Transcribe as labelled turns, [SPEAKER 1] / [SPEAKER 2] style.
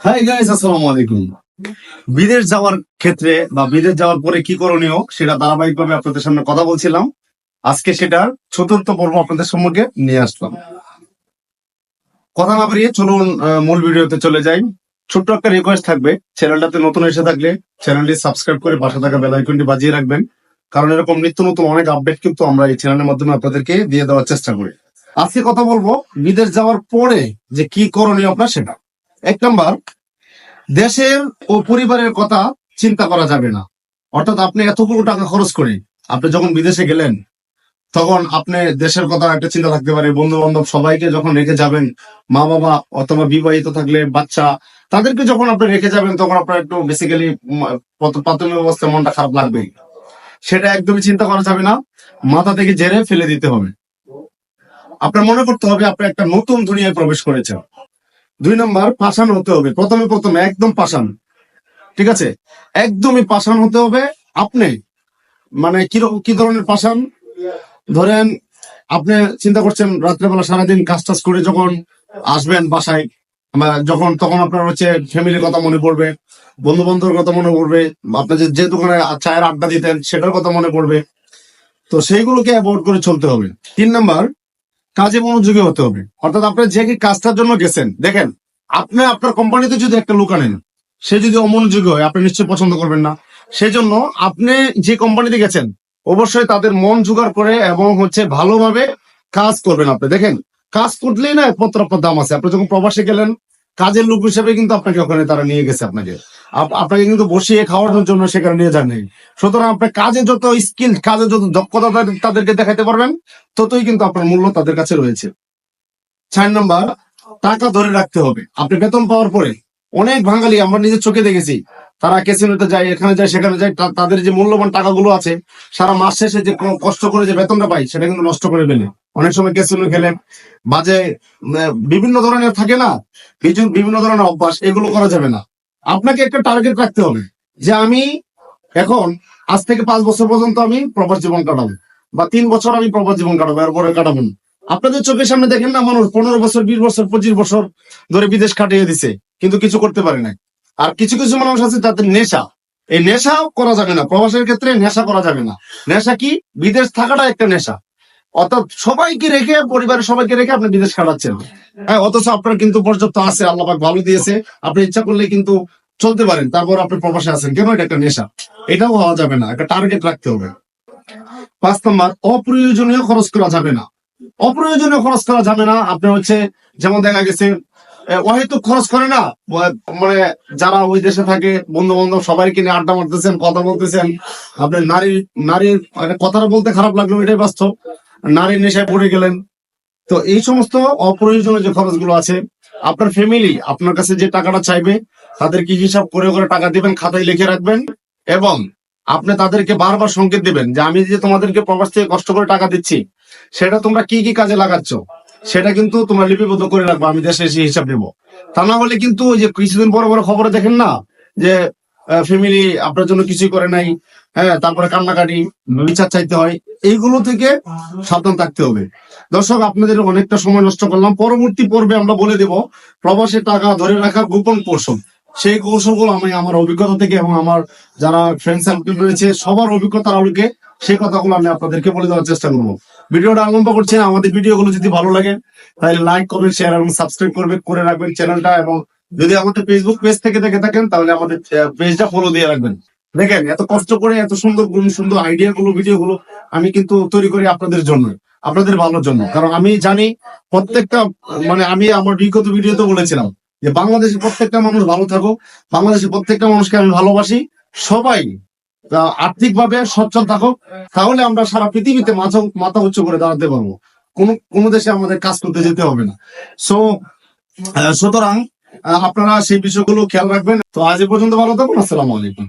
[SPEAKER 1] Hi guys আসসালামু আলাইকুম। বিদেশ যাওয়ার ক্ষেত্রে বা বিদেশ যাওয়ার পরে কি করণীয় সেটা ধারাবাহিকভাবে আপনাদের সামনে কথা বলছিলাম। আজকে সেটার চতুর্থ পর্ব আপনাদের সম্মুখে নিয়ে আসলাম। কথা না বাড়িয়ে চলুন মূল ভিডিওতে চলে যাই। ছোট্ট একটা রিকোয়েস্ট থাকবে, চ্যানেলটাতে নতুন এসে থাকলে চ্যানেলটি সাবস্ক্রাইব করে পাশে থাকা বেল আইকনটি বাজিয়ে রাখবেন। কারণ এরকম নিত্য নতুন অনেক আপডেট কিন্তু আমরা এই চ্যানেলের মাধ্যমে আপনাদেরকে দিয়ে দেওয়ার চেষ্টা করি। আজকে কথা বলব, বিদেশ যাওয়ার পরে যে কি করণীয় আপনার সেটা। এক নম্বর দেশের ও পরিবারের কথা চিন্তা করা যাবে না। অর্থাৎ আপনি এতগুলো টাকা খরচ করে আপনি যখন বিদেশে গেলেন, তখন আপনি দেশের কথা একটা চিন্তা থাকতে পারে বন্ধু বান্ধব সবাইকে যখন রেখে যাবেন মা বাবা অথবা বিবাহিত থাকলে বাচ্চা, তাদেরকে যখন আপনি রেখে যাবেন, তখন আপনার একটু বেসিক্যালি প্রাথমিক অবস্থায় মনটা খারাপ লাগবেই। সেটা একদমই চিন্তা করা যাবে না, মাথা থেকে জেরে ফেলে দিতে হবে। আপনার মনে করতে হবে আপনি একটা নতুন দুনিয়ায় প্রবেশ করেছেন। দুই নম্বর, পাষাণ হতে হবে। প্রথমে প্রথমে, একদম পাষাণ। ঠিক আছে? একদমই পাষাণ হতে হবে। আপনি মানে কীরকম কি ধরনের পাষাণ? ধরেন, আপনি চিন্তা করছেন, রাত্রেবেলা সারাদিন কাজ টাজ করে যখন আসবেন বাসায়, বা যখন, তখন আপনার হচ্ছে ফ্যামিলির কথা মনে পড়বে বন্ধু বান্ধবের কথা মনে পড়বে আপনি যে যে দোকানে চায়ের আড্ডা দিতেন, সেটার কথা মনে পড়বে। তো সেইগুলোকে অ্যাভয়েড করে চলতে হবে। তিন নাম্বার কাজে মনোযোগী হতে হবে। অর্থাৎ আপনি যে কি কাজটার জন্য গেছেন, দেখেন, আপনি আপনার কোম্পানিতে যদি একটা লোক আনেন, সে যদি অমনোযোগী হয়, আপনি নিশ্চয়ই পছন্দ করবেন না। সেজন্য আপনি যে কোম্পানিতে গেছেন, অবশ্যই তাদের মন জোগাড় করে এবং হচ্ছে ভালোভাবে কাজ করবেন আপনি। দেখেন, কাজ করলেই না একমাত্র আপনার দাম আছে। আপনি যখন প্রবাসে গেলেন কাজের লোক হিসেবে কিন্তু আপনাকে ওখানে তারা নিয়ে গেছে আপনাকে। আপ- আপনাকে কিন্তু বসিয়ে খাওয়ানোর জন্য সেখানে নিয়ে যান নাই সুতরাং আপনার কাজে যত স্কিল কাজে যত দক্ষতা তাদেরকে দেখাতে পারবেন, ততই কিন্তু আপনার মূল্য তাদের কাছে রয়েছে। চার নম্বর, টাকা ধরে রাখতে হবে। আপনি বেতন পাওয়ার পরে অনেক বাঙালি, আমরা নিজের চোখে দেখেছি, তারা ক্যাসিনোতে যায়, এখানে যায়, সেখানে যায় তাদের যে মূল্যবান টাকাগুলো আছে, সারা মাস শেষে যে কষ্ট করে যে বেতনটা পাই সেটা কিন্তু নষ্ট করে ফেলে। অনেক সময় ক্যাসিনো খেলেন বাজে বিভিন্ন ধরনের থাকে না? বিভিন্ন ধরনের অভ্যাস, এগুলো করা যাবে না। আপনাকে একটা টার্গেট রাখতে হবে যে আমি এখন, আজ থেকে পাঁচ বছর পর্যন্ত আমি প্রবাস জীবন কাটাবো। বা তিন বছর আমি প্রবাস জীবন কাটাবো, এরপরে কাটাবো আপনাদের চোখের সামনে দেখেন না, মানুষ পনেরো বছর, বিশ বছর, পঁচিশ বছর ধরে বিদেশ কাটিয়ে দিছে, কিন্তু কিছু করতে পারে না আর কিছু কিছু মানুষ আছে তাদের নেশা। এই নেশা করা যাবে না। প্রবাসের ক্ষেত্রে নেশা করা যাবে না। নেশা কি? বিদেশ থাকাটা একটা নেশা। অর্থাৎ সবাইকে রেখে পরিবারের সবাইকে রেখে আপনি বিদেশ কাটাচ্ছেন। হ্যাঁ অথচ আপনার কিন্তু পর্যাপ্ত আছে আল্লাহ ভালো দিয়েছে। আপনি ইচ্ছা করলে কিন্তু চলতে পারেন তারপর আপনি প্রবাসে আছেন। কেন এটা একটা নেশা? এটাও হওয়া যাবে না একটা টার্গেট রাখতে হবে। পাঁচ নম্বর অপ্রয়োজনীয় খরচ করা যাবে না। অপ্রয়োজনীয় খরচ করা যাবে না আপনি হচ্ছে যেমন দেখা গেছে এ, অহেতুক খরচ করে না মানে যারা ওই দেশে থাকে বন্ধু বান্ধব সবাইকে নিয়ে আড্ডা মারতেছেন কথা বলতেছেন। আপনি নারী নারীর মানে কথাটা বলতে খারাপ লাগল এটাই বাস্তব। নারীর নেশায় পড়ে গেলেন। তো এই সমস্ত অপ্রয়োজনীয় যে খরচগুলো আছে, আপনার ফ্যামিলি আপনার কাছে যে টাকাটা চাইবে, তাদেরকে হিসাব করে করে টাকা দিবেন, খাতায় লিখে রাখবেন এবং আপনি তাদেরকে বারবার সংকেত দিবেন যে আমি যে তোমাদেরকে প্রবাস থেকে কষ্ট করে টাকা দিচ্ছি, সেটা তোমরা কি কি কাজে লাগাচ্ছ? সেটা কিন্তু তোমরা লিপিবদ্ধ করে রাখব, আমি দেশে এসে হিসাব দেবো তা না হলে কিন্তু যে কিছুদিন পরে পরে খবরে দেখেন না, যে ফ্যামিলি আপনার জন্য কিছুই করে নাই হ্যাঁ তারপরে কান্নাকাটি, বিচার চাইতে হয়, এইগুলো থেকে সাবধান থাকতে হবে। দর্শক, আপনাদের অনেকটা সময় নষ্ট করলাম। পরবর্তী পর্বে আমরা বলে দেব, প্রবাসে টাকা ধরে রাখার গোপন কৌশল। সেই কৌশলগুলো আমি আমার অভিজ্ঞতা থেকে এবং আমার যারা ফ্রেন্ড সার্কেল রয়েছে, সবার অভিজ্ঞতার আলোকে সেই কথাগুলো আমি আপনাদেরকে বলে দেওয়ার চেষ্টা করব। ভিডিওটা আরম্ভ করছেন আমাদের ভিডিওগুলো যদি ভালো লাগে, তাহলে লাইক করবেন শেয়ার এবং সাবস্ক্রাইব করবে করে রাখবেন চ্যানেলটা এবং যদি আমাদের ফেসবুক পেজ থেকে দেখে থাকেন, তাহলে আমাদের পেজটা ফলো দিয়ে রাখবেন। দেখেন, এত কষ্ট করে, এত সুন্দর সুন্দর আইডিয়া গুলো ভিডিও গুলো আমি কিন্তু তৈরি করি আপনাদের জন্য, আপনাদের ভালোর জন্য। কারণ আমি জানি প্রত্যেকটা মানে আমি আমার বিগত ভিডিওতে বলেছিলাম যে বাংলাদেশের প্রত্যেকটা মানুষ ভালো থাকুক, বাংলাদেশের প্রত্যেকটা মানুষকে আমি ভালোবাসি, সবাই আর্থিক ভাবে সচ্ছল থাকুক, তাহলে আমরা সারা পৃথিবীতে মাথা মাথা উচ্চ করে দাঁড়াতে পারব। কোন, কোনো দেশে আমাদের কাজ করতে যেতে হবে না। সো সুতরাং আপনারা সেই বিষয়গুলো খেয়াল রাখবেন। তো আজ পর্যন্ত ভালো থাকুন। আসসালামু আলাইকুম।